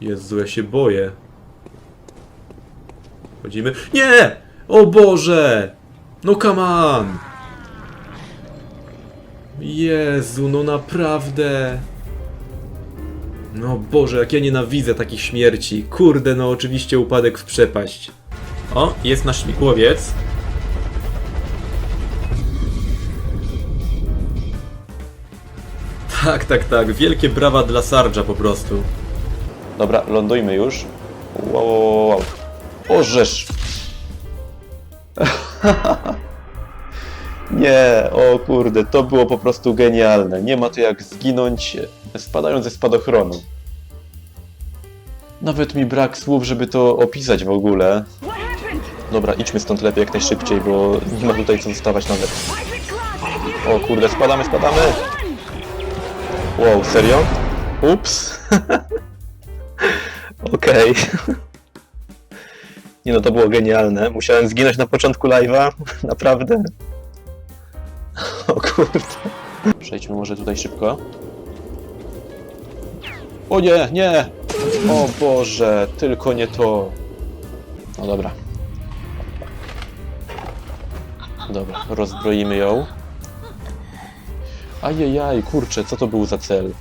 Jezu, ja się boję. Chodzimy. Nie! O Boże! No come on! Jezu, no naprawdę. No Boże, jak ja nienawidzę takich śmierci. Kurde, no oczywiście upadek w przepaść. O, jest nasz śmigłowiec. Tak, tak, tak. Wielkie brawa dla Sarja po prostu. Dobra, lądujmy już. Wow, wow, wow. Orzesz! Nie, o kurde, to było po prostu genialne. Nie ma to jak zginąć spadając ze spadochronu. Nawet mi brak słów, żeby to opisać w ogóle. Dobra, idźmy stąd lepiej jak najszybciej, bo nie ma tutaj co zostawać nawet. O kurde, spadamy, spadamy! Wow, serio? Ups. Okej. Nie no, to było genialne. Musiałem zginąć na początku live'a. Naprawdę. O kurde. Przejdźmy może tutaj szybko. O nie, nie! O Boże, tylko nie to. No dobra. Dobra, rozbroimy ją. Ajajaj, kurczę, co to był za cel?